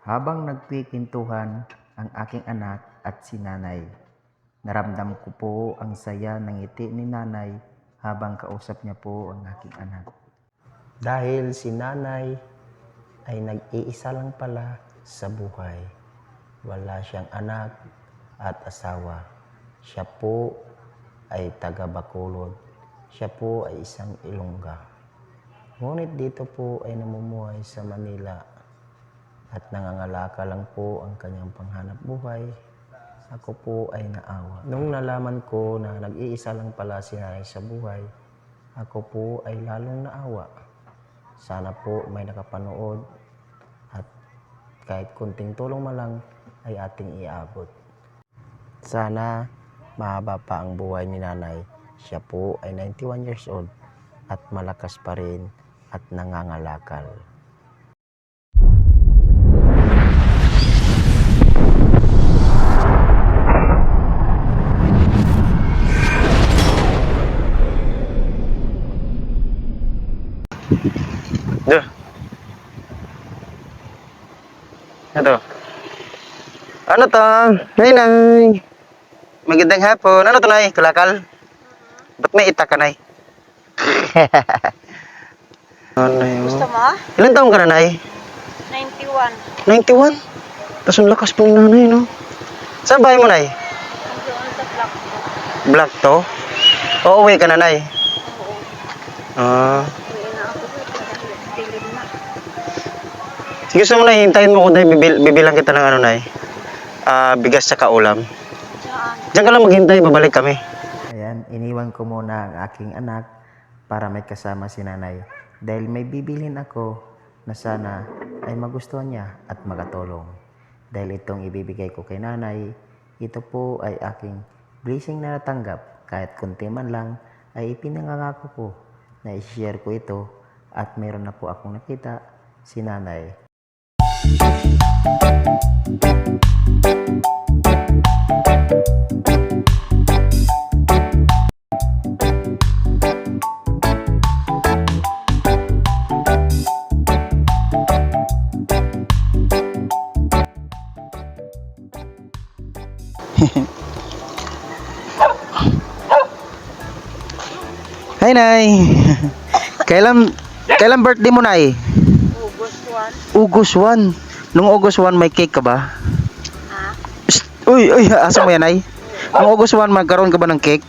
Habang nagkikintuhan ang aking anak at si nanay, naramdam ko po ang saya ng ngiti ni nanay habang kausap niya po ang aking anak. Dahil si nanay ay nag-iisa lang pala sa buhay. Wala siyang anak at asawa. Siya po ay taga Bacolod. Siya po ay isang Ilongga. Ngunit dito po ay namumuhay sa Manila at nangangalaka lang po ang kanyang panghanap buhay. Ako po ay naawa. Nung nalaman ko na nag-iisa lang pala si nanay sa buhay, ako po ay lalong naawa. Sana po may nakapanood at kahit kunting tulong man lang ay ating iabot. Sana mahaba pa ang buhay ni nanay. Siya po ay 91 years old at malakas pa rin at nangangalakal. Duh. Ano? Ano to? Nay, nay. Magandang hapon. Ano to, nay? Kalakal? Ba't may itak ka, nay? ano yun? Gusto mo? Ilan taong ka na, nay? 91. 91? Tapos ang lakas pong nanay, no? Saan bahay mo, nay? Nandiyon sa block ko. Black to? O uwi ka na, nay? Oo. Ah. Uwi na ako dito dahil dilim na. Sige, gusto mo na hintayin mo ko, nay. Bibil, bibilang kita ng ano, nay? Ah, bigas sa kaulam. Saan? Diyan ka lang maghintay, babalik kami. Ayan, iniwan ko muna ang aking anak para may kasama si nanay dahil may bibilhin ako na sana ay magustuhan niya at makatulong. Dahil itong ibibigay ko kay nanay, ito po ay aking blessing na natanggap kahit kunti man lang ay ipinangangako ko na i-share ko ito at meron na po akong nakita si nanay. Hi, Nay. kailan, kailan birthday mo, Nay? August 1. August 1. Nung August 1, may cake ka ba? Ha? Psst! Uy, uy, asa mo yan, Nay? Nung August 1, magkaroon ka ba ng cake?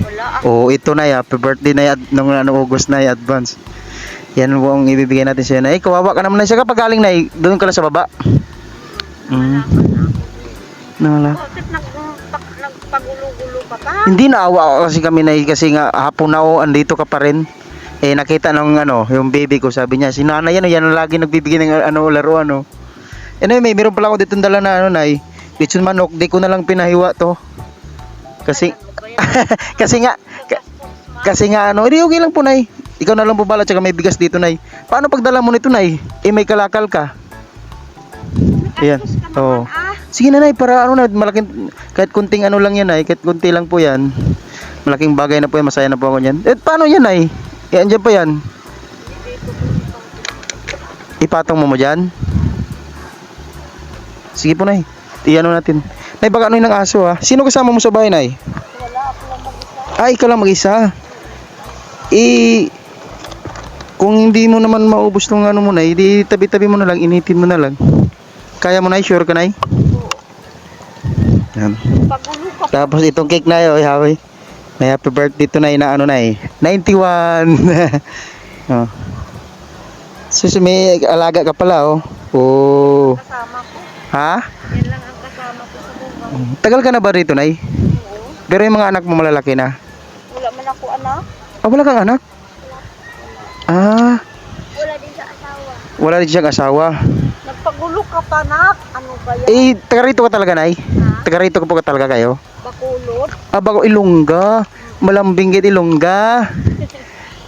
Wala. Oo, ito na Happy birthday na nung ano, August na advance. Yan po ang ibibigay natin sa'yo, Nay. Kawawa ka naman, Nay. Saan ka pagaling, Nay? Doon ka lang sa baba? Mm. Nala. Bakit pag, nagpagulo-gulo ka pa? Hindi naawa ako kasi kami, Nay. Kasi nga, hapon na oh, andito ka pa rin. Eh, nakita nung ano, yung baby ko, sabi niya, si nanay yan, oh, yan ang lagi nagbibigay ng ano, laro, ano. Eh, Nay, may meron pala ako dito dala na, ano, Nay. Lechon manok, di ko na lang pinahiwa to. Kasi, kasi nga, ka- kasi nga ano, hindi okay lang po, Nay. Ikaw na lang po bala, tsaka may bigas dito, Nay. Paano pagdala mo nito, Nay? Eh, may kalakal ka. Ayan. Oo. ah. Sige na, Nay, para ano na, malaking, kahit kunting ano lang yan, Nay. Kahit kunti lang po yan. Malaking bagay na po yan, masaya na po ako yan. Eh, paano yan, Nay? Eh, andyan pa yan. Ipatong mo mo dyan? Sige po, Nay. Iyan natin. Nay, baka ano ng aso, ha? Sino kasama mo sa bahay, Nay? Wala ako lang mag-isa. Ah, ikaw lang mag-isa. Eh, kung hindi mo naman maubos ng ano mo na, hindi tabi-tabi mo na lang, initin mo na lang. Kaya mo na, sure ka na Yan. Pagulo ka pa. Tapos itong cake na yun, hawi. May happy birthday to na na ano na eh. 91. oh. So, may alaga ka pala oh. Oh. Ha? Yan lang ang kasama ko sa buhay. Tagal ka na ba rito, Nay? Oo. Pero yung mga anak mo malalaki na. Wala man ako anak. Ah, wala kang anak? Ah, Wala din sa asawa. wala din siyang asawa. Nagpagulo ka pa, nak. Ano ba yan? Eh, taga rito ka talaga, Nay? Ha? Taga rito ka po ka talaga kayo? Bakulod? Ah, bago Ilongga. Malambing git Ilongga.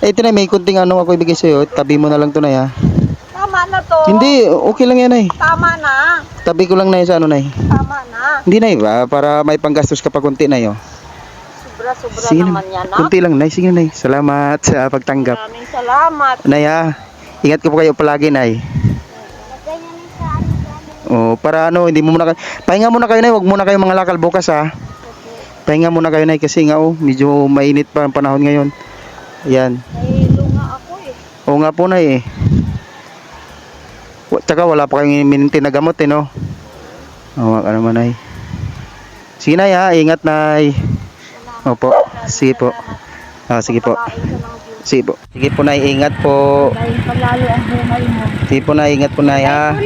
Eh, ito na, may kunting ano ako ibigay sa'yo. Tabi mo na lang to na, ha? Na to. Hindi, okay lang yan, Nay. Tama na. Tabi ko lang, Nay, sa ano, Nay. Tama na. Hindi, Nay, ba? Para may panggastos ka pa kunti, Nay, oh. Sobra-sobra Sige naman na, yan, nak. kunti lang, Nay. Sige, Nay. Salamat sa pagtanggap. Maraming salamat. Nay, ha? Ingat ko po kayo palagi, Nay. Oh, para ano, hindi mo muna kayo. Pahinga muna kayo, Nay. Huwag muna kayo mga lakal bukas, ha. Pahinga muna kayo, Nay, kasi nga, oh, medyo mainit pa ang panahon ngayon. Ayan. May lunga ako eh. Oo nga po, Nay, eh. Tsaka wala pa kayong mininti na gamot, eh, no? Oo ka naman, Nay. Sige, Nay, ha. Ingat, Nay. Opo. Sige po. Ah, sige po. Sige po. Sige po, Nay. Ingat po. Sige po, Nay. Ingat po, Nay, ha.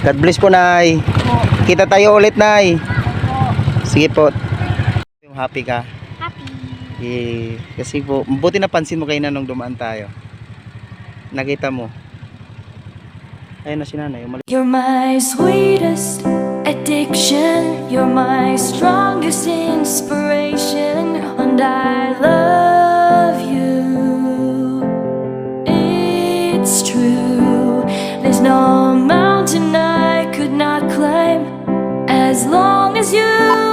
God bless po, Nay. Kita tayo ulit, Nay. Sige po. Happy ka? Happy. Eh, kasi po, buti napansin mo kayo na nung dumaan tayo. Nakita mo. Ayun na. You're my sweetest addiction. You're my strongest inspiration. And I love you. It's true. There's no mountain I could not climb as long as you